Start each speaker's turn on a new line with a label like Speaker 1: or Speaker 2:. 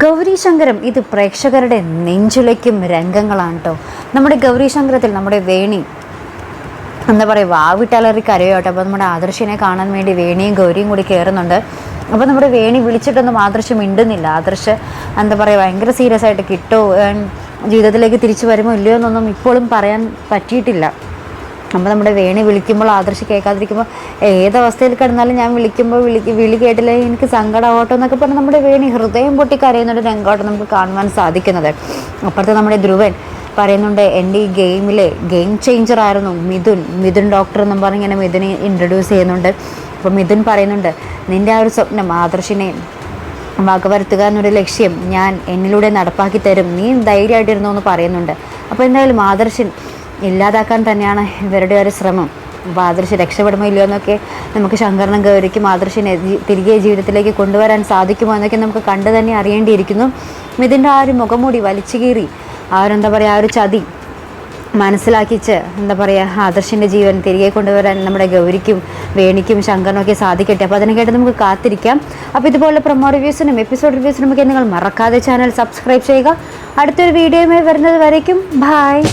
Speaker 1: ഗൗരി ശങ്കരം ഇത് പ്രേക്ഷകരുടെ നെഞ്ചുലയ്ക്കും രംഗങ്ങളാണ് കേട്ടോ നമ്മുടെ ഗൗരി ശങ്കരത്തിൽ നമ്മുടെ വേണി എന്താ പറയുക വാവിട്ടലറി കരയോട്ടെ. അപ്പോൾ നമ്മുടെ ആദർശിനെ കാണാൻ വേണ്ടി വേണിയും ഗൗരിയും കൂടി കയറുന്നുണ്ട് അപ്പോൾ നമ്മുടെ വേണി വിളിച്ചിട്ടൊന്നും ആദർശ് മിണ്ടുന്നില്ല. ആദർശ് എന്താ പറയുക ഭയങ്കര സീരിയസ് ആയിട്ട് കിട്ടോ. ജീവിതത്തിലേക്ക് തിരിച്ചു വരുമോ ഇല്ലയോ എന്നൊന്നും ഇപ്പോഴും പറയാൻ പറ്റിയിട്ടില്ല. അപ്പോൾ നമ്മുടെ വേണി വിളിക്കുമ്പോൾ ആദർശ് കേൾക്കാതിരിക്കുമ്പോൾ ഏതവസ്ഥയിൽ കിടന്നാലും ഞാൻ വിളിക്കുമ്പോൾ വിളി വിളി കേട്ടില്ല എനിക്ക് സങ്കടമാവട്ടോ എന്നൊക്കെ പറഞ്ഞ് നമ്മുടെ വേണി ഹൃദയം പൊട്ടി കരയുന്നൊരു രംഗമായിട്ട് നമുക്ക് കാണുവാൻ സാധിക്കുന്നത്. അപ്പുറത്തെ നമ്മുടെ ധ്രുവൻ പറയുന്നുണ്ട് എന്റെ ഈ ഗെയിമിലെ ഗെയിം ചേഞ്ചർ ആയിരുന്നു. മിഥുൻ മിഥുൻ ഡോക്ടർ എന്നും പറഞ്ഞ് ഇങ്ങനെ മിഥുനെ ഇൻട്രൊഡ്യൂസ് ചെയ്യുന്നുണ്ട്. അപ്പോൾ മിഥുൻ പറയുന്നുണ്ട് നിന്റെ ആ ഒരു സ്വപ്നം ആദർശിനെ വകവരുത്തുക എന്നൊരു ലക്ഷ്യം ഞാൻ എന്നിലൂടെ നടപ്പാക്കി തരും. നീ ധൈര്യമായിട്ടിരുന്നു എന്ന് പറയുന്നുണ്ട്. അപ്പോൾ എന്തായാലും ആദർശൻ ഇല്ലാതാക്കാൻ തന്നെയാണ് ഇവരുടെ ഒരു ശ്രമം. മാതൃശി രക്ഷപ്പെടുമോ ഇല്ലയോ എന്നൊക്കെ നമുക്ക് ശങ്കരനും ഗൗരിക്ക് മാതൃശിനെ തിരികെ ജീവിതത്തിലേക്ക് കൊണ്ടുവരാൻ സാധിക്കുമോ എന്നൊക്കെ നമുക്ക് കണ്ടു തന്നെ അറിയേണ്ടിയിരിക്കുന്നു. ഇതിന്റെ ആ ഒരു മുഖംമൂടി വലിച്ചു കീറി ആ ഒരു എന്താ പറയുക ആ ഒരു ചതി മനസ്സിലാക്കിച്ച് എന്താ പറയുക ആദർശിന്റെ ജീവൻ തിരികെ കൊണ്ടുവരാൻ നമ്മുടെ ഗൗരിക്കും വേണിക്കും ശങ്കറിനൊക്കെ സാധിക്കട്ടെ. അപ്പോൾ അതിനൊക്കെയായിട്ട് നമുക്ക് കാത്തിരിക്കാം. അപ്പോൾ ഇതുപോലെ പ്രൊമോ റിവ്യൂസിനും എപ്പിസോഡ് റിവ്യൂസിനും ഒക്കെ നിങ്ങൾ മറക്കാതെ ചാനൽ സബ്സ്ക്രൈബ് ചെയ്യുക. അടുത്തൊരു വീഡിയോയുമായി വരുന്നത് വരയ്ക്കും. ബായ്